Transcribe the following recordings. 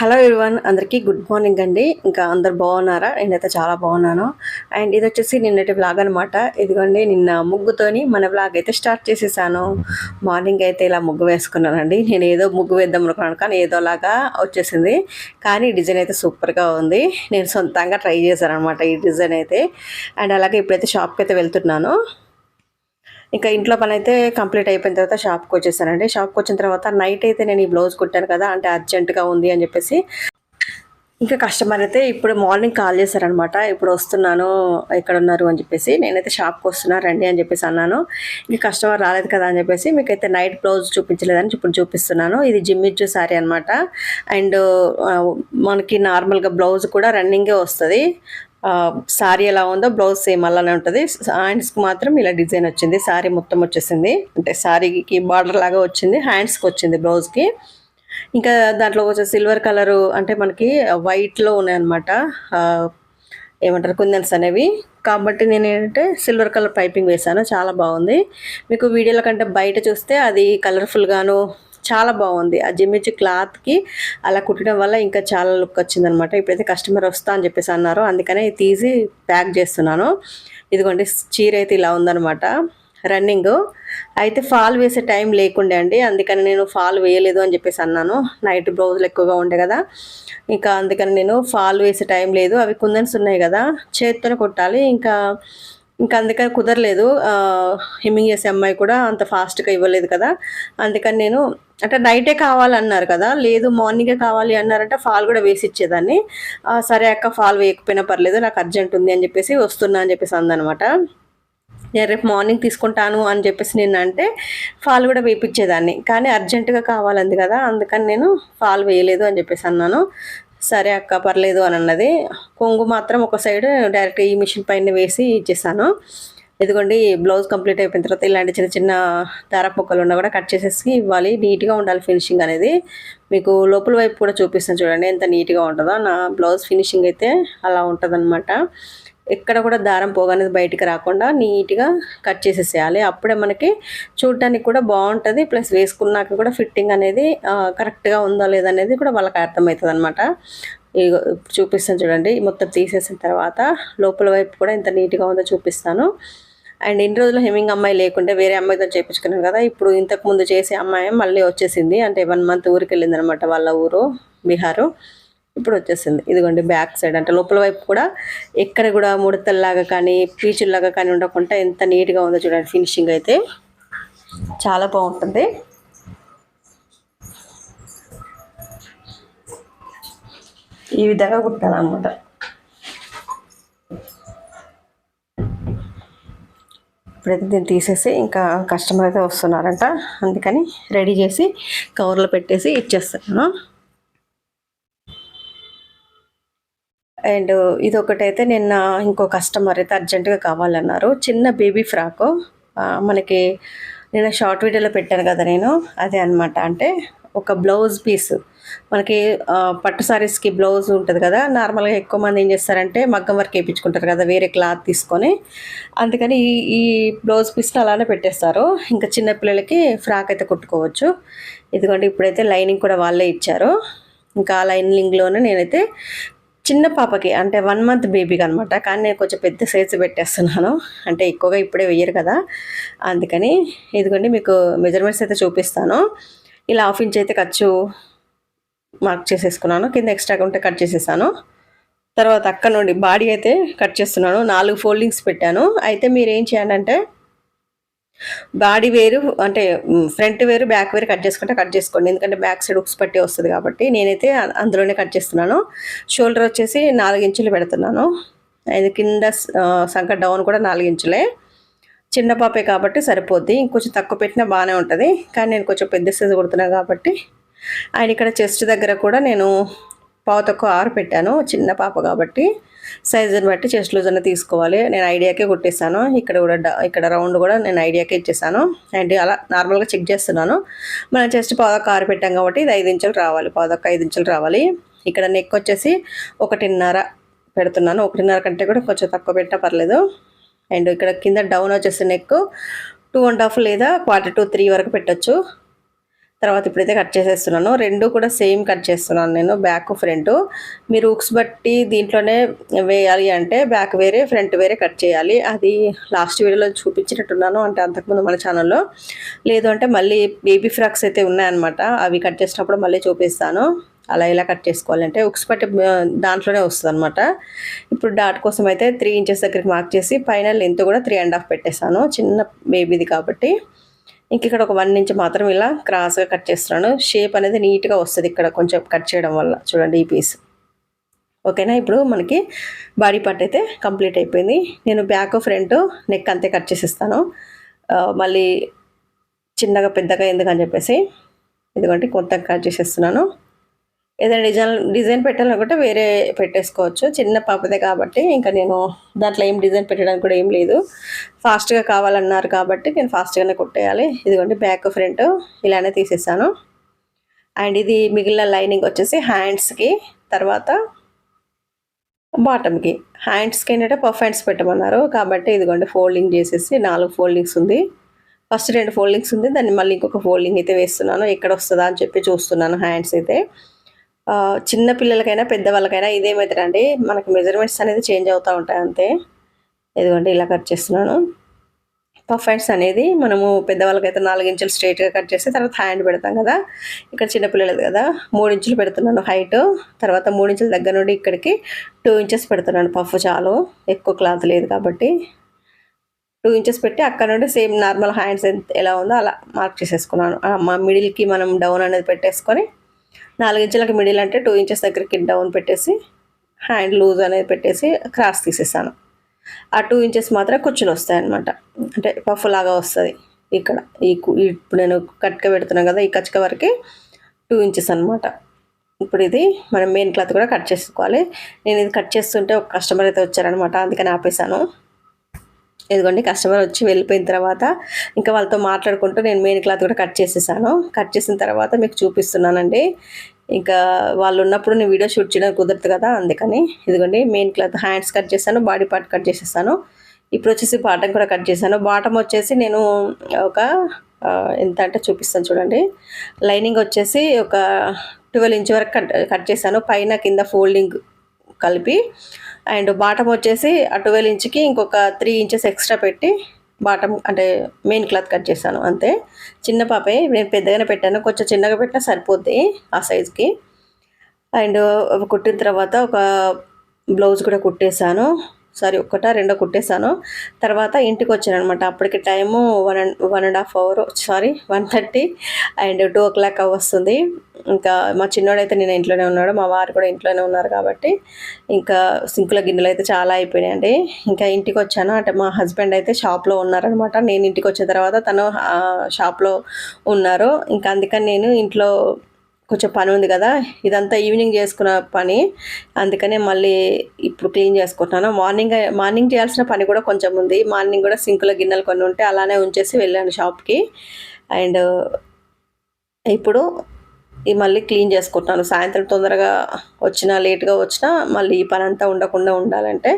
Hello ఇవన్ అందరికీ good morning అండి. ఇంకా అందరు బాగున్నారా? నేనైతే చాలా బాగున్నాను. అండ్ ఇది వచ్చేసి నిన్నటి బ్లాగ్ అనమాట ఇదిగోండి నిన్న ముగ్గుతోని మన బ్లాగ్ అయితే స్టార్ట్ చేసేసాను. మార్నింగ్ అయితే ఇలా ముగ్గు వేసుకున్నానండి. నేను ఏదో ముగ్గు వేద్దాం అనుకున్నాను కానీ ఏదోలాగా వచ్చేసింది. కానీ డిజైన్ అయితే సూపర్గా ఉంది. నేను సొంతంగా ట్రై చేశాను అనమాట ఈ డిజైన్ అయితే. అండ్ అలాగే ఇప్పుడైతే షాప్కి అయితే వెళ్తున్నాను. ఇంకా ఇంట్లో పని అయితే కంప్లీట్ అయిపోయిన తర్వాత షాప్కి వచ్చేసానండి. షాప్కి వచ్చిన తర్వాత నైట్ అయితే నేను ఈ బ్లౌజ్ కుట్టాను కదా అంటే అర్జెంటుగా ఉంది అని చెప్పేసి. ఇంకా కస్టమర్ అయితే ఇప్పుడు మార్నింగ్ కాల్ చేశారనమాట. ఇప్పుడు వస్తున్నాను ఎక్కడ ఉన్నారు అని చెప్పేసి. నేనైతే షాప్కి వస్తున్నా రండి అని చెప్పేసి అన్నాను. ఇంకా కస్టమర్ రాలేదు కదా అని చెప్పేసి మీకైతే నైట్ బ్లౌజ్ చూపించలేదని ఇప్పుడు చూపిస్తున్నాను. ఇది జిమ్మిచ్చు శారీ అనమాట. అండ్ మనకి నార్మల్గా బ్లౌజ్ కూడా రన్నింగే వస్తుంది. సారీ ఎలా ఉందో బ్లౌజ్ సేమ్ అలానే ఉంటుంది. హ్యాండ్స్కి మాత్రం ఇలా డిజైన్ వచ్చింది. సారీ మొత్తం వచ్చేసింది. అంటే సారీకి బార్డర్ లాగా వచ్చింది. హ్యాండ్స్కి వచ్చింది బ్లౌజ్కి ఇంకా దాంట్లో వచ్చే సిల్వర్ కలరు అంటే మనకి వైట్లో ఉన్నాయన్నమాట. ఏమంటారు? కుందన్స్ అనేవి. కాబట్టి నేను ఏంటంటే సిల్వర్ కలర్ పైపింగ్ వేశాను. చాలా బాగుంది. మీకు వీడియోల కంటే బయట చూస్తే అది కలర్ఫుల్గాను చాలా బాగుంది. ఆ జిమ్మిచ్చి క్లాత్కి అలా కుట్టడం వల్ల ఇంకా చాలా లుక్ వచ్చిందనమాట. ఇప్పుడైతే కస్టమర్ వస్తా అని చెప్పేసి అన్నారు. అందుకనే తీసి ప్యాక్ చేస్తున్నాను. ఇదిగోండి చీర అయితే ఇలా ఉందనమాట. రన్నింగ్. అయితే ఫాల్ వేసే టైం లేకుండే అండి. అందుకని నేను ఫాల్ వేయలేదు అని చెప్పేసి అన్నాను. నైట్ బ్లౌజులు ఎక్కువగా ఉండే కదా. ఇంకా అందుకని నేను ఫాల్ వేసే టైం లేదు. అవి కుందన్స్ ఉన్నాయి కదా. చేత్తోనే కొట్టాలి. ఇంకా ఇంకా అందుకని కుదరలేదు. హిమ్మింగ్ చేసే అమ్మాయి కూడా అంత ఫాస్ట్గా ఇవ్వలేదు కదా. అందుకని నేను అంటే నైటే కావాలన్నారు కదా. లేదు మార్నింగే కావాలి అన్నారంటే ఫాల్ కూడా వేసి ఇచ్చేదాన్ని. సరే అక్క ఫాల్ వేయకపోయినా పర్లేదు నాకు అర్జెంట్ ఉంది అని చెప్పేసి వస్తున్నా అని చెప్పేసి అందనమాట. నేను రేపు మార్నింగ్ తీసుకుంటాను అని చెప్పేసి నేను అంటే ఫాల్ కూడా వేయించేదాన్ని కానీ అర్జెంటుగా కావాలంది కదా అందుకని నేను ఫాల్ వేయలేదు అని చెప్పేసి అన్నాను. సరే అక్క పర్లేదు అని అన్నది. కొంగు మాత్రం ఒక సైడ్ డైరెక్ట్ ఈ మిషన్ పైన వేసి ఇచ్చేసాను. ఎందుకండి బ్లౌజ్ కంప్లీట్ అయిపోయిన తర్వాత ఇలాంటి చిన్న చిన్న దారపు మొక్కలు ఉన్నా కూడా కట్ చేసేసి ఇవ్వాలి. నీట్గా ఉండాలి ఫినిషింగ్ అనేది. మీకు లోపల వైపు కూడా చూపిస్తాను చూడండి ఎంత నీట్గా ఉంటుందో. నా బ్లౌజ్ ఫినిషింగ్ అయితే అలా ఉంటుందన్నమాట. ఎక్కడ కూడా దారం పోగనేది బయటికి రాకుండా నీట్గా కట్ చేసేసేయాలి. అప్పుడే మనకి చూడటానికి కూడా బాగుంటుంది. ప్లస్ వేసుకున్నాక కూడా ఫిట్టింగ్ అనేది కరెక్ట్గా ఉందో లేదనేది కూడా వాళ్ళకి అర్థమవుతుంది అనమాట చూపిస్తాను చూడండి. మొత్తం తీసేసిన తర్వాత లోపల వైపు కూడా ఇంత నీట్గా ఉందో చూపిస్తాను. అండ్ ఇన్ని రోజులు హెమింగ్ అమ్మాయి లేకుంటే వేరే అమ్మాయితో చేయించుకున్నాను కదా ఇప్పుడు ఇంతకుముందు చేసే అమ్మాయి మళ్ళీ వచ్చేసింది. అంటే వన్ మంత్ ఊరికి వెళ్ళింది అనమాట వాళ్ళ ఊరు బీహారు. ఇప్పుడు వచ్చేసింది. ఇదిగోండి బ్యాక్ సైడ్. అంటే లోపల వైపు కూడా ఎక్కడ కూడా ముడతల్లాగా కానీ పీచుల్లాగా కానీ ఉండకుండా ఎంత నీట్గా ఉందో చూడండి ఫినిషింగ్ అయితే. చాలా బాగుంటుంది. ఈ విధంగా కుట్టాను అనమాట ఇప్పుడైతే దీన్ని తీసేసి ఇంకా కస్టమర్ అయితే వస్తున్నారంట. అందుకని రెడీ చేసి కవర్లో పెట్టేసి ఇచ్చేస్తాను అండ్ ఇది ఒకటైతే నిన్న ఇంకో కస్టమర్ అయితే అర్జెంటుగా కావాలన్నారు. చిన్న బేబీ ఫ్రాకు. మనకి నేను షార్ట్ వీడియోలో పెట్టాను కదా నేను. అదే అనమాట అంటే ఒక బ్లౌజ్ పీస్. మనకి పట్టు సారీస్కి బ్లౌజ్ ఉంటుంది కదా. నార్మల్గా ఎక్కువ మంది ఏం చేస్తారంటే మగ్గం వర్క్ వేయించుకుంటారు కదా వేరే క్లాత్ తీసుకొని. అందుకని ఈ ఈ బ్లౌజ్ పీస్ని అలానే పెట్టేస్తారు. ఇంకా చిన్నపిల్లలకి ఫ్రాక్ అయితే కుట్టుకోవచ్చు. ఇదిగోండి ఇప్పుడైతే లైనింగ్ కూడా వాళ్ళే ఇచ్చారు. ఇంకా ఆ లైనింగ్లోనే నేనైతే చిన్న పాపకి అంటే వన్ మంత్ బేబీకి అనమాట కానీ నేను కొంచెం పెద్ద సైజు పెట్టేస్తున్నాను. అంటే ఎక్కువగా ఇప్పుడే వెయ్యరు కదా. అందుకని ఇదిగోండి మీకు మెజర్మెంట్స్ అయితే చూపిస్తాను. ఇలా హాఫ్ ఇంచ్ అయితే ఖర్చు మార్క్ చేసేసుకున్నాను. కింద ఎక్స్ట్రాగా ఉంటే కట్ చేసేసాను. తర్వాత అక్కడ నుండి బాడీ అయితే కట్ చేస్తున్నాను. నాలుగు ఫోల్డింగ్స్ పెట్టాను. అయితే మీరు ఏం చేయాలంటే బాడీ వేరు అంటే ఫ్రంట్ వేరు బ్యాక్ వేరు కట్ చేసుకుంటే కట్ చేసుకోండి. ఎందుకంటే బ్యాక్ సైడ్ ఉక్స్ పట్టి వస్తుంది కాబట్టి నేనైతే అందులోనే కట్ చేస్తున్నాను. షోల్డర్ వచ్చేసి నాలుగు ఇంచులు పెడుతున్నాను. అది కింద సంక డౌన్ కూడా నాలుగు ఇంచులే. చిన్న పాపే కాబట్టి సరిపోద్ది. ఇంకొంచెం తక్కువ పెట్టినా బాగానే ఉంటుంది. కానీ నేను కొంచెం పెద్ద సైజు కొడుతున్నాను కాబట్టి. ఆయన ఇక్కడ చెస్ట్ దగ్గర కూడా నేను పావు తక్కువ ఆరు పెట్టాను చిన్న పాప కాబట్టి సైజుని బట్టి చెస్ట్ లూజ్ అనేది తీసుకోవాలి. నేను ఐడియాకే కుట్టేసాను ఇక్కడ కూడా ఇక్కడ రౌండ్ కూడా నేను ఐడియాకే ఇచ్చేసాను అండ్ అలా నార్మల్గా చెక్ చేస్తున్నాను. మనం చెస్ట్ పాదొక్క ఆరు పెట్టాం కాబట్టి ఇది ఐదు ఇంచులు రావాలి. పాదొక్క ఐదు ఇంచులు రావాలి. ఇక్కడ నెక్ వచ్చేసి ఒకటిన్నర పెడుతున్నాను. ఒకటిన్నర కంటే కూడా కొంచెం తక్కువ పెట్టా పర్లేదు. అండ్ ఇక్కడ కింద డౌన్ వచ్చేసి నెక్ టూ అండ్ హాఫ్ లేదా క్వార్టర్ టూ త్రీ వరకు పెట్టచ్చు. తర్వాత ఇప్పుడైతే కట్ చేసేస్తున్నాను. రెండు కూడా సేమ్ కట్ చేస్తున్నాను నేను బ్యాక్ ఫ్రంట్ మీరు ఉక్స్ బట్టి దీంట్లోనే వేయాలి అంటే బ్యాక్ వేరే ఫ్రంట్ వేరే కట్ చేయాలి. అది లాస్ట్ వీడియోలో చూపించినట్టున్నాను అంటే అంతకుముందు మన ఛానల్లో లేదు అంటే మళ్ళీ బేబీ ఫ్రాక్స్ అయితే ఉన్నాయన్నమాట. అవి కట్ చేసినప్పుడు మళ్ళీ చూపిస్తాను. అలా ఇలా కట్ చేసుకోవాలంటే ఉక్స్ పట్టి దాంట్లోనే వస్తుంది అనమాట ఇప్పుడు డాట్ కోసం అయితే త్రీ ఇంచెస్ దగ్గరికి మార్క్ చేసి పైన లెంత్ కూడా త్రీ అండ్ హాఫ్ పెట్టేశాను. చిన్న బేబీది కాబట్టి. ఇంక ఇక్కడ ఒక వన్ ఇంచ్ మాత్రం ఇలా క్రాస్గా కట్ చేస్తున్నాను. షేప్ అనేది నీట్గా వస్తుంది ఇక్కడ కొంచెం కట్ చేయడం వల్ల. చూడండి ఈ పీస్ ఓకేనా ఇప్పుడు మనకి బాడీ పార్ట్ అయితే కంప్లీట్ అయిపోయింది. నేను బ్యాక్ ఫ్రంట్ నెక్ అంతే కట్ చేసేస్తాను. మళ్ళీ చిన్నగా పెద్దగా ఎందుకని చెప్పేసి ఎందుకంటే కొంత కట్ చేసేస్తున్నాను. ఏదైనా డిజైన్ డిజైన్ పెట్టాలనుకుంటే వేరే పెట్టేసుకోవచ్చు. చిన్న పాపదే కాబట్టి ఇంకా నేను దాంట్లో ఏం డిజైన్ పెట్టడానికి కూడా ఏం లేదు. ఫాస్ట్గా కావాలన్నారు కాబట్టి నేను ఫాస్ట్గానే కొట్టేయాలి. ఇదిగోండి బ్యాక్ ఫ్రంట్ ఇలానే తీసేసాను. అండ్ ఇది మిగిలిన లైనింగ్ వచ్చేసి హ్యాండ్స్కి తర్వాత బాటమ్కి హ్యాండ్స్కి ఏంటంటే పఫ్ హ్యాండ్స్ పెట్టమన్నారు. కాబట్టి ఇదిగోండి ఫోల్డింగ్ చేసేసి నాలుగు ఫోల్డింగ్స్ ఉంది. ఫస్ట్ రెండు ఫోల్డింగ్స్ ఉంది. దాన్ని మళ్ళీ ఇంకొక ఫోల్డింగ్ అయితే వేస్తున్నాను. ఎక్కడ వస్తుందా అని చెప్పి చూస్తున్నాను హ్యాండ్స్ అయితే. చిన్న పిల్లలకైనా పెద్దవాళ్ళకైనా ఇదే అండి. మనకి మెజర్మెంట్స్ అనేది చేంజ్ అవుతూ ఉంటాయి అంతే. ఇదిగోండి ఇలా కట్ చేస్తున్నాను. పఫ్ హ్యాండ్స్ అనేది మనము పెద్దవాళ్ళకైతే నాలుగు ఇంచులు స్ట్రైట్గా కట్ చేసి తర్వాత హ్యాండ్ పెడతాం కదా. ఇక్కడ చిన్నపిల్లలది కదా. మూడు ఇంచులు పెడుతున్నాను హైట్ తర్వాత మూడు ఇంచుల దగ్గర నుండి ఇక్కడికి టూ ఇంచెస్ పెడుతున్నాను పఫ్ చాలు. ఎక్కువ క్లాత్ లేదు కాబట్టి. టూ ఇంచెస్ పెట్టి అక్కడ నుండి సేమ్ నార్మల్ హ్యాండ్స్ ఎలా ఉందో అలా మార్క్ చేసేసుకున్నాను. మా మిడిల్కి మనం డౌన్ అనేది పెట్టేసుకొని నాలుగు మిడిల్ అంటే టూ ఇంచెస్ దగ్గరికి డౌన్ పెట్టేసి హ్యాండ్ లూజ్ అనేది పెట్టేసి క్రాస్ తీసేసాను. ఆ టూ ఇంచెస్ మాత్రం కుచ్చులు వస్తాయి అనమాట అంటే పఫ్ లాగా వస్తుంది ఇక్కడ. ఈ ఇప్పుడు నేను కట్క పెడుతున్నాను కదా ఈ కచ్చక వరకు టూ ఇంచెస్ అనమాట ఇప్పుడు ఇది మనం మెయిన్ క్లాత్ కూడా కట్ చేసుకోవాలి. నేను ఇది కట్ చేస్తుంటే ఒక కస్టమర్ అయితే వచ్చారనమాట అందుకని ఆపేశాను ఇదిగోండి కస్టమర్ వచ్చి వెళ్ళిపోయిన తర్వాత ఇంకా వాళ్ళతో మాట్లాడుకుంటూ నేను మెయిన్ క్లాత్ కూడా కట్ చేసేసాను. కట్ చేసిన తర్వాత మీకు చూపిస్తున్నానండి. ఇంకా వాళ్ళు ఉన్నప్పుడు నేను వీడియో షూట్ చేయడం కుదరదు కదా అందుకని. ఇదిగోండి మెయిన్ క్లాత్ హ్యాండ్స్ కట్ చేశాను బాడీ పార్ట్ కట్ చేసేసాను. ఇప్పుడు వచ్చేసి బాటం కూడా కట్ చేశాను. బాటం వచ్చేసి నేను ఒక ఎంత అంటే చూపిస్తాను చూడండి. లైనింగ్ వచ్చేసి ఒక ట్వెల్వ్ ఇంచ్ వరకు కట్ కట్ చేశాను. పైన కింద ఫోల్డింగ్ కలిపి అండ్ బాటమ్ వచ్చేసి ట్వెల్వ్ ఇంచ్కి ఇంకొక త్రీ ఇంచెస్ ఎక్స్ట్రా పెట్టి బాటమ్ అంటే మెయిన్ క్లాత్ కట్ చేశాను అంతే. చిన్న పాపే నేను పెద్దగానే పెట్టాను కొంచెం చిన్నగా పెట్టినా సరిపోద్ది ఆ సైజ్కి. అండ్ కుట్టిన తర్వాత ఒక బ్లౌజ్ కూడా కుట్టేశాను. సారీ ఒక్కట రెండో కుట్టేశాను. తర్వాత ఇంటికి వచ్చాను అనమాట అప్పటికి time one and one and half hour sorry one thirty and two o'clock వస్తుంది. ఇంకా మా చిన్నోడైతే నేను ఇంట్లోనే ఉన్నాడు మా వారు కూడా ఇంట్లోనే ఉన్నారు కాబట్టి ఇంకా సింకుల గిన్నెలు అయితే చాలా అయిపోయినాయండి. ఇంకా ఇంటికి వచ్చాను అంటే మా హస్బెండ్ అయితే షాప్లో ఉన్నారనమాట నేను ఇంటికి వచ్చిన తర్వాత తను షాప్లో ఉన్నారు. ఇంకా అందుకని నేను ఇంట్లో కొంచెం పని ఉంది కదా ఇదంతా ఈవినింగ్ చేసుకున్న పని. అందుకనే మళ్ళీ ఇప్పుడు క్లీన్ చేసుకుంటున్నాను. మార్నింగ్ మార్నింగ్ చేయాల్సిన పని కూడా కొంచెం ఉంది. మార్నింగ్ కూడా సింకులో గిన్నెలు కొన్ని ఉంటే అలానే ఉంచేసి వెళ్ళాను షాప్కి అండ్ ఇప్పుడు ఈ మళ్ళీ క్లీన్ చేసుకుంటున్నాను. సాయంత్రం తొందరగా వచ్చినా లేట్గా వచ్చినా మళ్ళీ ఈ పని అంతా ఉండకుండా ఉండాలంటే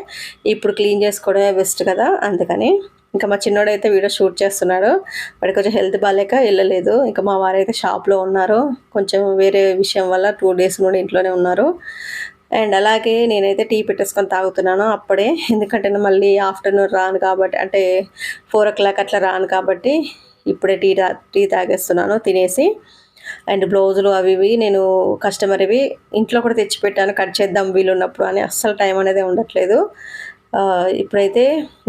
ఇప్పుడు క్లీన్ చేసుకోవడమే బెస్ట్ కదా అందుకని. ఇంకా మా చిన్నోడైతే వీడియో షూట్ చేస్తున్నాడు. వాడికి కొంచెం హెల్త్ బాగాలేక వెళ్ళలేదు. ఇంకా మా వారైతే షాప్లో ఉన్నారు. కొంచెం వేరే విషయం వల్ల టూ డేస్ నుండి ఇంట్లోనే ఉన్నారు. అండ్ అలాగే నేనైతే టీ పెట్టేసుకొని తాగుతున్నాను అప్పుడే. ఎందుకంటే మళ్ళీ ఆఫ్టర్నూన్ రాను కాబట్టి అంటే ఫోర్ ఓ క్లాక్ అట్లా రాను కాబట్టి ఇప్పుడే టీ టీ తాగేస్తున్నాను తినేసి. అండ్ బ్లౌజులు అవి ఇవి నేను కస్టమర్ ఇవి ఇంట్లో కూడా తెచ్చిపెట్టాను. కట్ చేద్దాం వీలున్నప్పుడు అని. అస్సలు టైం అనేది ఉండట్లేదు. ఇప్పుడైతే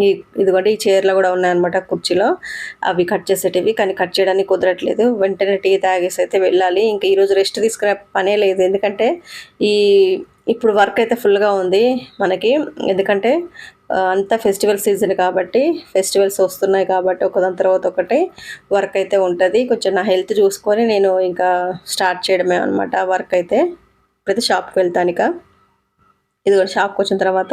ఈ ఇదిగోండి ఈ చీరలో కూడా ఉన్నాయన్నమాట కుర్చీలో. అవి కట్ చేసేటివి కానీ కట్ చేయడానికి కుదరట్లేదు. వెంటనే టీ తాగేసి అయితే వెళ్ళాలి. ఇంకా ఈరోజు రెస్ట్ తీసుకునే పనే లేదు. ఎందుకంటే ఈ ఇప్పుడు వర్క్ అయితే ఫుల్గా ఉంది మనకి. ఎందుకంటే అంతా ఫెస్టివల్ సీజన్ కాబట్టి ఫెస్టివల్స్ వస్తున్నాయి కాబట్టి ఒకదాని తర్వాత ఒకటి వర్క్ అయితే ఉంటుంది. కొంచెం నా హెల్త్ చూసుకొని నేను ఇంకా స్టార్ట్ చేయడమే అనమాట వర్క్ అయితే. ప్రతి షాప్కి వెళ్తాను ఇక ఇది కూడా షాప్కి వచ్చిన తర్వాత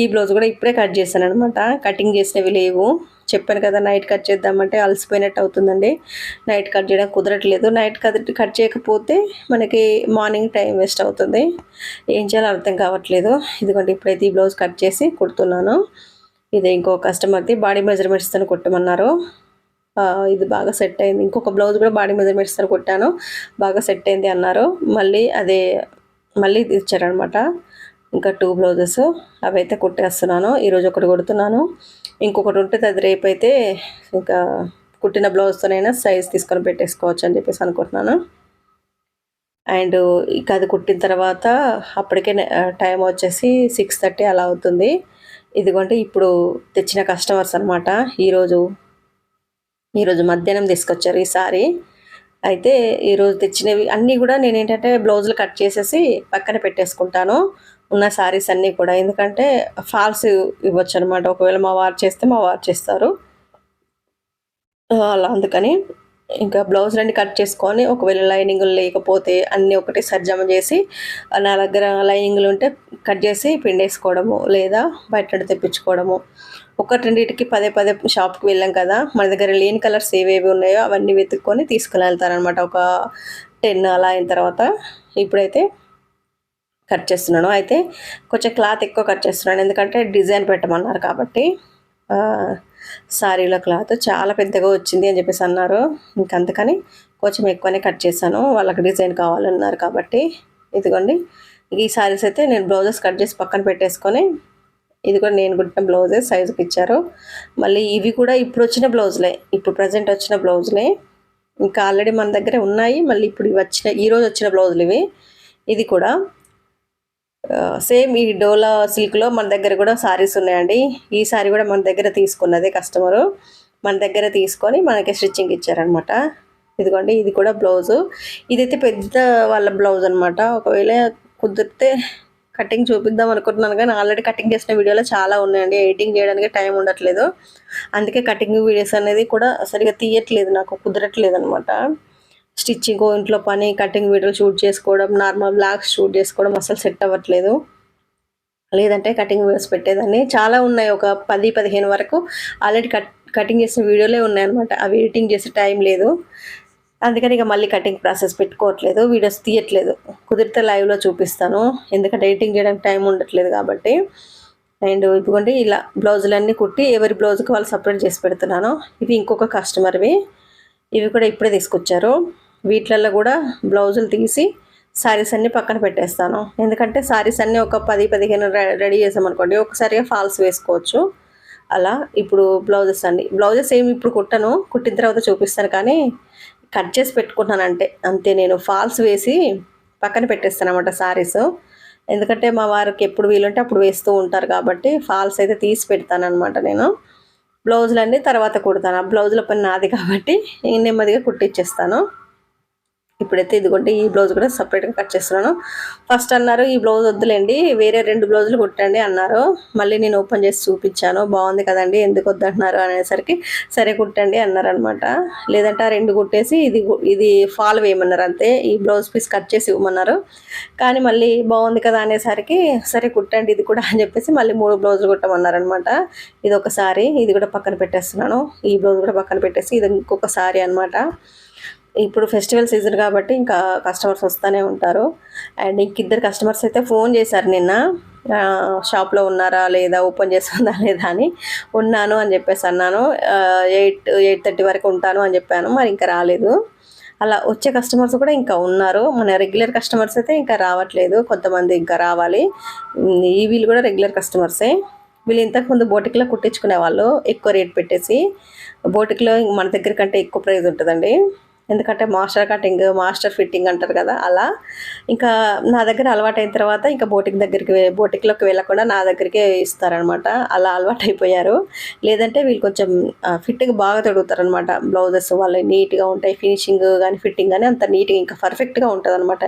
ఈ బ్లౌజ్ కూడా ఇప్పుడే కట్ చేశాను అనమాట కటింగ్ చేసినవి లేవు. చెప్పాను కదా నైట్ కట్ చేద్దామంటే అలసిపోయినట్టు అవుతుందండి. నైట్ కట్ చేయడం కుదరట్లేదు. నైట్ కట్ కట్ చేయకపోతే మనకి మార్నింగ్ టైం వేస్ట్ అవుతుంది. ఏం చేయాలో అర్థం కావట్లేదు. ఇదిగోండి ఇప్పుడైతే ఈ బ్లౌజ్ కట్ చేసి కుడుతున్నాను. ఇది ఇంకో కస్టమర్ది బాడీ మెజర్మెంట్స్ కుట్టమన్నారు. కొట్టమన్నారు ఇది బాగా సెట్ అయింది. ఇంకొక బ్లౌజ్ కూడా బాడీ మెజర్మెంట్స్తో కుట్టాను. బాగా సెట్ అయింది అన్నారు. మళ్ళీ అదే మళ్ళీ ఇది ఇచ్చారనమాట ఇంకా టూ బ్లౌజెస్ అవైతే కుట్టేస్తున్నాను. ఈరోజు ఒకటి కుడుతున్నాను. ఇంకొకటి ఉంటుంది అది రేపు అయితే ఇంకా కుట్టిన బ్లౌజ్తోనైనా సైజ్ తీసుకొని పెట్టేసుకోవచ్చు అని చెప్పేసి అనుకుంటున్నాను. అండ్ ఇక అది కుట్టిన తర్వాత అప్పటికే టైం వచ్చేసి సిక్స్ థర్టీ అలా అవుతుంది. ఇదిగోంటే ఇప్పుడు తెచ్చిన కస్టమర్స్ అనమాట ఈరోజు ఈరోజు మధ్యాహ్నం తీసుకొచ్చారు ఈసారి అయితే ఈరోజు తెచ్చినవి అన్నీ కూడా నేను ఏంటంటే బ్లౌజులు కట్ చేసేసి పక్కన పెట్టేసుకుంటాను. ఉన్న శారీస్ అన్నీ కూడా. ఎందుకంటే ఫాల్స్ ఇవ్వచ్చు అనమాట ఒకవేళ మా వారు చేస్తే మా వారు చేస్తారు. అలా అందుకని ఇంకా బ్లౌజులన్నీ కట్ చేసుకొని ఒకవేళ లైనింగ్లు లేకపోతే అన్నీ ఒకటి సర్జమ చేసి నా దగ్గర లైనింగ్లు ఉంటే కట్ చేసి పిండేసుకోవడము లేదా బయట నుండి తెప్పించుకోవడము. ఒకటి రెండింటికి పదే పదే షాప్కి వెళ్ళాం కదా మన దగ్గర లేని కలర్స్ ఏవేవి ఉన్నాయో అవన్నీ వెతుక్కొని తీసుకుని వెళ్తారనమాట ఒక టెన్ అలా అయిన తర్వాత ఇప్పుడైతే కట్ చేస్తున్నాను. అయితే కొంచెం క్లాత్ ఎక్కువ కట్ చేస్తున్నాను. ఎందుకంటే డిజైన్ పెట్టమన్నారు కాబట్టి శారీలో సారీలో క్లాత్ చాలా పెద్దగా వచ్చింది అని చెప్పేసి అన్నారు. ఇంక అందుకని కొంచెం ఎక్కువనే కట్ చేశాను. వాళ్ళకి డిజైన్ కావాలన్నారు కాబట్టి. ఇదిగోండి ఈ సారీస్ అయితే నేను బ్లౌజెస్ కట్ చేసి పక్కన పెట్టేసుకొని ఇది కూడా నేను కుట్టిన బ్లౌజెస్ సైజుకి ఇచ్చారు. మళ్ళీ ఇవి కూడా ఇప్పుడు వచ్చిన బ్లౌజులే. ఇప్పుడు ప్రజెంట్ వచ్చిన బ్లౌజులే. ఇంకా ఆల్రెడీ మన దగ్గర ఉన్నాయి. మళ్ళీ ఇప్పుడు ఇవి వచ్చిన ఈరోజు వచ్చిన బ్లౌజులు ఇవి. ఇది కూడా సేమ్ ఈ డోలా సిల్క్లో మన దగ్గర కూడా సారీస్ ఉన్నాయండి. ఈ సారీ కూడా మన దగ్గర తీసుకున్నదే కస్టమరు. మన దగ్గర తీసుకొని మనకి స్టిచ్చింగ్ ఇచ్చారనమాట ఇదిగోండి ఇది కూడా బ్లౌజు. ఇదైతే పెద్ద వాళ్ళ బ్లౌజ్ అనమాట ఒకవేళ కుదిరితే కటింగ్ చూపిద్దాం అనుకుంటున్నాను కానీ ఆల్రెడీ కటింగ్ చేసిన వీడియోలో చాలా ఉన్నాయండి. ఎడిటింగ్ చేయడానికి టైం ఉండట్లేదు. అందుకే కటింగ్ వీడియోస్ అనేది కూడా సరిగా తీయట్లేదు నాకు కుదరట్లేదు అనమాట స్టిచ్చింగ్ ఇంట్లో పని కటింగ్ వీడియోలు షూట్ చేసుకోవడం నార్మల్ బ్లాగ్స్ షూట్ చేసుకోవడం అసలు సెట్ అవ్వట్లేదు. లేదంటే కటింగ్ వీడియోస్ పెట్టేదాన్ని. చాలా ఉన్నాయి ఒక పది పదిహేను వరకు. ఆల్రెడీ కట్ కటింగ్ చేసిన వీడియోలే ఉన్నాయన్నమాట. అవి ఎడిటింగ్ చేసే టైం లేదు. అందుకని ఇక మళ్ళీ కటింగ్ ప్రాసెస్ పెట్టుకోవట్లేదు వీడియోస్ తీయట్లేదు. కుదిరితే లైవ్లో చూపిస్తాను. ఎందుకంటే ఎడిటింగ్ చేయడానికి టైం ఉండట్లేదు కాబట్టి. అండ్ ఇదిగోండి ఇలా బ్లౌజులన్నీ కుట్టి ఎవరి బ్లౌజ్కి వాళ్ళు సపరేట్ చేసి పెడుతున్నాను ఇవి ఇంకొక కస్టమర్వి. ఇవి కూడా ఇప్పుడే తీసుకొచ్చారు. వీటిలలో కూడా బ్లౌజులు తీసి శారీస్ అన్ని పక్కన పెట్టేస్తాను. ఎందుకంటే శారీస్ అన్నీ ఒక పది పదిహేను రె- రెడీ చేసామనుకోండి ఒకసారిగా ఫాల్స్ వేసుకోవచ్చు. అలా ఇప్పుడు బ్లౌజెస్ అన్ని బ్లౌజెస్ ఏమి ఇప్పుడు కుట్టను కుట్టిన తర్వాత చూపిస్తాను కానీ కట్ చేసి పెట్టుకుంటున్నాను అంటే అంతే. నేను ఫాల్స్ వేసి పక్కన పెట్టేస్తాను అనమాట శారీస్ ఎందుకంటే మా వారికి ఎప్పుడు వీలుంటే అప్పుడు వేస్తూ ఉంటారు కాబట్టి ఫాల్స్ అయితే తీసి పెడతానమాట నేను. బ్లౌజులు అన్నీ తర్వాత కుడతాను. ఆ బ్లౌజుల పని నాది కాబట్టి నెమ్మదిగా కుట్టిచ్చేస్తాను. ఇప్పుడైతే ఇదిగోండి ఈ బ్లౌజ్ కూడా సపరేట్గా కట్ చేస్తున్నాను. ఫస్ట్ అన్నారు ఈ బ్లౌజ్ వద్దులేండి వేరే రెండు బ్లౌజులు కుట్టండి అన్నారు. మళ్ళీ నేను ఓపెన్ చేసి చూపించాను బాగుంది కదండి ఎందుకు వద్దంటున్నారు అనేసరికి సరే కుట్టండి అన్నారు అనమాట లేదంటే ఆ రెండు కుట్టేసి ఇది ఇది ఫాల్ వేయమన్నారు అంతే ఈ బ్లౌజ్ పీస్ కట్ చేసి ఇవ్వమన్నారు. కానీ మళ్ళీ బాగుంది కదా అనేసరికి సరే కుట్టండి ఇది కూడా అని చెప్పేసి మళ్ళీ మూడు బ్లౌజులు కుట్టమన్నారు అనమాట ఇది ఒకసారి ఇది కూడా పక్కన పెట్టేస్తున్నాను ఈ బ్లౌజ్ కూడా పక్కన పెట్టేసి ఇది ఇంకొక సారీ అనమాట ఇప్పుడు ఫెస్టివల్ సీజన్ కాబట్టి ఇంకా కస్టమర్స్ వస్తూనే ఉంటారు. అండ్ ఇంక ఇద్దరు కస్టమర్స్ అయితే ఫోన్ చేశారు నిన్న. షాప్లో ఉన్నారా లేదా? ఓపెన్ చేస్తుందా లేదా అని. ఉన్నాను అని చెప్పేసి అన్నాను. ఎయిట్ ఎయిట్ థర్టీ వరకు ఉంటాను అని చెప్పాను. మరి ఇంకా రాలేదు. అలా వచ్చే కస్టమర్స్ కూడా ఇంకా ఉన్నారు. మన రెగ్యులర్ కస్టమర్స్ అయితే ఇంకా రావట్లేదు. కొంతమంది ఇంకా రావాలి. ఈ వీళ్ళు కూడా రెగ్యులర్ కస్టమర్సే. వీళ్ళు ఇంతకుముందు బోటిక్లో కుట్టించుకునే వాళ్ళు. ఎక్కువ రేట్ పెట్టేసి బోటిక్లో మన దగ్గర కంటే ఎక్కువ ప్రైస్ ఉంటుందండి. ఎందుకంటే మాస్టర్ కటింగ్ మాస్టర్ ఫిట్టింగ్ అంటారు కదా అలా. ఇంకా నా దగ్గర అలవాటు అయిన తర్వాత ఇంకా బోటిక్ దగ్గరికి బోటిక్లోకి వెళ్ళకుండా నా దగ్గరికే ఇస్తారనమాట. అలా అలవాటు అయిపోయారు లేదంటే వీళ్ళు కొంచెం ఫిట్గా బాగా తొడుగుతారనమాట. బ్లౌజెస్ వాళ్ళు నీట్గా ఉంటాయి ఫినిషింగ్ కానీ ఫిట్టింగ్ కానీ అంత నీట్గా ఇంకా పర్ఫెక్ట్గా ఉంటుంది అనమాట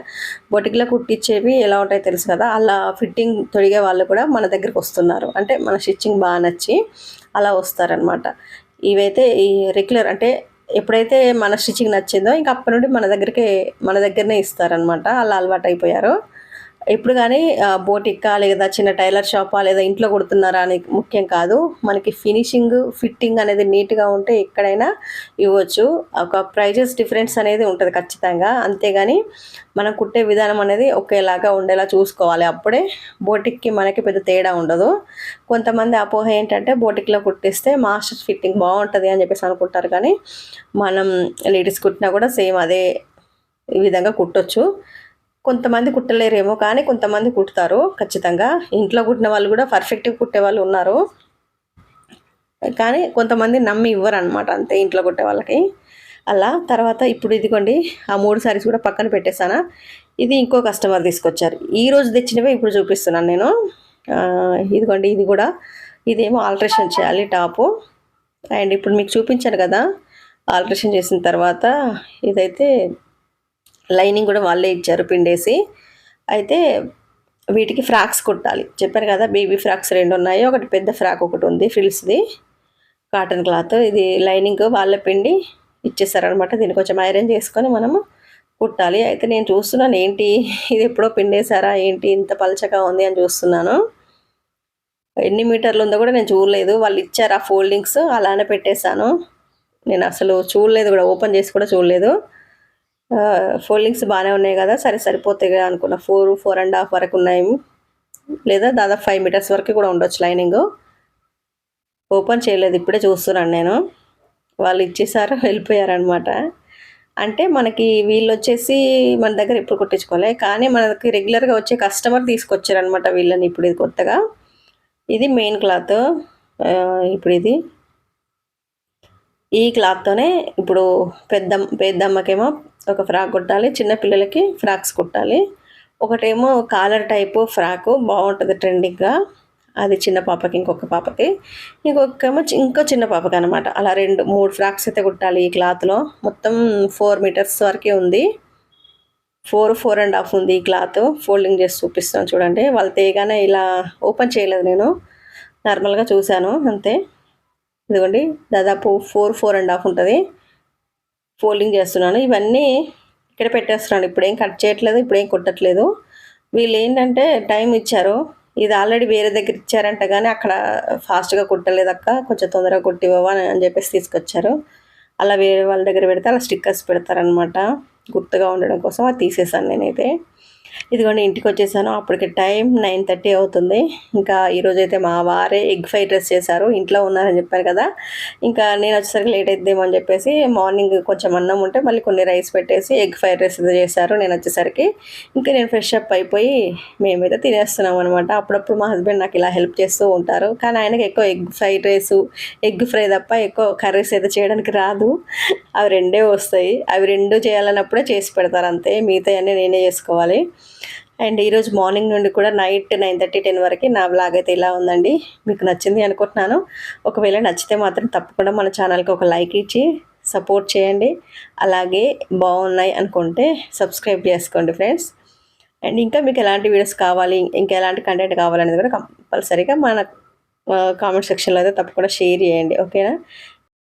బొటిక్లో కుట్టించేవి ఎలా ఉంటాయో తెలుసు కదా అలా ఫిట్టింగ్ తొడిగే వాళ్ళు కూడా మన దగ్గరికి వస్తున్నారు. అంటే మన స్టిచ్చింగ్ బాగా నచ్చి అలా వస్తారనమాట. ఇవైతే ఈ రెగ్యులర్ అంటే ఎప్పుడైతే మన స్టిచ్చింగ్ నచ్చిందో ఇంకా అప్పటి నుండి మన దగ్గరికి మన దగ్గరనే ఇస్తారనమాట అలా అలవాటు అయిపోయారు ఇప్పుడు కానీ బోటిక్కా లేదా చిన్న టైలర్ షాపా లేదా ఇంట్లో కుడుతున్నారా అని ముఖ్యం కాదు. మనకి ఫినిషింగ్ ఫిట్టింగ్ అనేది నీట్గా ఉంటే ఎక్కడైనా ఇవ్వచ్చు. ఒక ప్రైజెస్ డిఫరెన్స్ అనేది ఉంటుంది ఖచ్చితంగా. అంతేగాని మనం కుట్టే విధానం అనేది ఒకేలాగా ఉండేలా చూసుకోవాలి. అప్పుడే బోటిక్కి మనకి పెద్ద తేడా ఉండదు. కొంతమంది అపోహ ఏంటంటే బోటిక్లో కుట్టిస్తే మాస్టర్ ఫిట్టింగ్ బాగుంటుంది అని చెప్పేసి అనుకుంటారు. కానీ మనం లేడీస్ కుట్టినా కూడా సేమ్ అదే విధంగా కుట్టొచ్చు. కొంతమంది కుట్టలేరేమో కానీ కొంతమంది కుడతారు ఖచ్చితంగా. ఇంట్లో కుట్టిన వాళ్ళు కూడా పర్ఫెక్ట్గా కుట్టే వాళ్ళు ఉన్నారు. కానీ కొంతమంది నమ్మి ఇవ్వరు అనమాట అంతే ఇంట్లో కుట్టే వాళ్ళకి. అలా తర్వాత ఇప్పుడు ఇదిగోండి ఆ మూడు సారీస్ కూడా పక్కన పెట్టేసానా ఇది ఇంకో కస్టమర్ తీసుకొచ్చారు. ఈ రోజు తెచ్చినవే ఇప్పుడు చూపిస్తున్నాను నేను. ఇదిగోండి ఇది కూడా. ఇదేమో ఆల్ట్రేషన్ చేయాలి టాపు అండ్ ఇప్పుడు మీకు చూపించాను కదా ఆల్ట్రేషన్ చేసిన తర్వాత ఇదైతే లైనింగ్ కూడా వాళ్ళే ఇచ్చారు పిండేసి. అయితే వీటికి ఫ్రాక్స్ కుట్టాలి. చెప్పాను కదా బేబీ ఫ్రాక్స్ రెండు ఉన్నాయి. ఒకటి పెద్ద ఫ్రాక్ ఒకటి ఉంది ఫ్రిల్స్ది. Cotton cloth. ఇది లైనింగ్ వాళ్ళే పిండి ఇచ్చేసారనమాట దీన్ని కొంచెం ఐరన్ చేసుకొని మనము కుట్టాలి. అయితే నేను చూస్తున్నాను ఏంటి ఇది ఎప్పుడో పిండేశారా ఏంటి ఇంత పలచగా ఉంది అని చూస్తున్నాను. ఎన్ని మీటర్లు ఉందో కూడా నేను చూడలేదు. వాళ్ళు ఇచ్చారు ఆ ఫోల్డింగ్స్. అలానే పెట్టేశాను. నేను అసలు చూడలేదు కూడా ఓపెన్ చేసి కూడా చూడలేదు. ఫోల్డింగ్స్ బాగానే ఉన్నాయి కదా సరే సరిపోతాయి కదా అనుకున్న. ఫోర్ ఫోర్ అండ్ హాఫ్ వరకు ఉన్నాయి. లేదా దాదాపు ఫైవ్ మీటర్స్ వరకు కూడా ఉండొచ్చు లైనింగ్ ఓపెన్ చేయలేదు ఇప్పుడే చూస్తున్నాను నేను. వాళ్ళు ఇచ్చేసారు వెళ్ళిపోయారనమాట అంటే మనకి వీళ్ళు వచ్చేసి మన దగ్గర ఇప్పుడు కుట్టించుకోలే కానీ మనకి రెగ్యులర్గా వచ్చే కస్టమర్ తీసుకొచ్చారనమాట వీళ్ళని ఇప్పుడు ఇది కొత్తగా. ఇది మెయిన్ క్లాత్ ఇప్పుడు ఇది. ఈ క్లాత్తోనే ఇప్పుడు పెద్ద పెద్దమ్మకేమో ఒక ఫ్రాక్ కుట్టాలి చిన్నపిల్లలకి ఫ్రాక్స్ కుట్టాలి. ఒకటేమో కాలర్ టైపు ఫ్రాకు బాగుంటుంది ట్రెండింగ్గా. అది చిన్న పాపకి ఇంకొక పాపకి. ఇంకొకేమో ఇంకో చిన్న పాపకి అనమాట అలా రెండు మూడు ఫ్రాక్స్ అయితే కుట్టాలి ఈ క్లాత్లో. మొత్తం ఫోర్ మీటర్స్ వరకే ఉంది. ఫోర్ ఫోర్ అండ్ హాఫ్ ఉంది ఈ క్లాత్. ఫోల్డింగ్ చేసి చూపిస్తాను చూడండి. వాళ్ళు తేగానే ఇలా ఓపెన్ చేయలేదు నేను. నార్మల్గా చూశాను అంతే. ఇదిగోండి దాదాపు ఫోర్ ఫోర్ అండ్ హాఫ్ ఉంటుంది. ఫోల్డింగ్ చేస్తున్నాను. ఇవన్నీ ఇక్కడ పెట్టేస్తున్నాను. ఇప్పుడేం కట్ చేయట్లేదు ఇప్పుడేం కుట్టట్లేదు. వీళ్ళు ఏంటంటే టైం ఇచ్చారు. ఇది ఆల్రెడీ వేరే దగ్గర ఇచ్చారంట కానీ అక్కడ ఫాస్ట్గా కుట్టలేదక్క కొంచెం తొందరగా కుట్టివ్వవా అని చెప్పేసి తీసుకొచ్చారు. అలా వేరే వాళ్ళ దగ్గర పెడితే అలా స్టిక్కర్స్ పెడతారనమాట గుర్తుగా ఉండడం కోసం అది తీసేసాను నేనైతే. ఇదిగోండి ఇంటికి వచ్చేసాను. అప్పటికి టైం నైన్ థర్టీ అవుతుంది. ఇంకా ఈరోజైతే మా వారే ఎగ్ ఫ్రైడ్ రైస్ చేశారు. ఇంట్లో ఉన్నారని చెప్పారు కదా. ఇంకా నేను వచ్చేసరికి లేట్ అయిద్దేమో అని చెప్పేసి మార్నింగ్ కొంచెం అన్నం ఉంటే మళ్ళీ కొన్ని రైస్ పెట్టేసి ఎగ్ ఫ్రైడ్ రైస్ చేశారు నేను వచ్చేసరికి. ఇంకా నేను ఫ్రెష్ అప్ అయిపోయి మేమైతే తినేస్తున్నాం అనమాట అప్పుడప్పుడు మా హస్బెండ్ నాకు ఇలా హెల్ప్ చేస్తూ ఉంటారు. కానీ ఆయనకి ఎక్కువ egg fried rice egg fry తప్ప ఎక్కువ కర్రీస్ అయితే చేయడానికి రాదు. అవి రెండే వస్తాయి. అవి రెండు చేయాలన్నప్పుడే చేసి పెడతారు అంతే. మిగతా అన్నీ నేనే చేసుకోవాలి. అండ్ ఈరోజు మార్నింగ్ నుండి కూడా నైట్ నైన్ థర్టీ టెన్ వరకు నా బ్లాగ్ అయితే ఇలా ఉందండి. మీకు నచ్చింది అనుకుంటున్నాను. ఒకవేళ నచ్చితే మాత్రం తప్పకుండా మన ఛానల్కి ఒక లైక్ ఇచ్చి సపోర్ట్ చేయండి. అలాగే బాగున్నాయి అనుకుంటే సబ్స్క్రైబ్ చేసుకోండి ఫ్రెండ్స్ అండ్ ఇంకా మీకు ఎలాంటి వీడియోస్ కావాలి ఇంకా ఎలాంటి కంటెంట్ కావాలనేది కూడా కంపల్సరీగా మన కామెంట్ సెక్షన్లో అయితే తప్పకుండా షేర్ చేయండి. ఓకేనా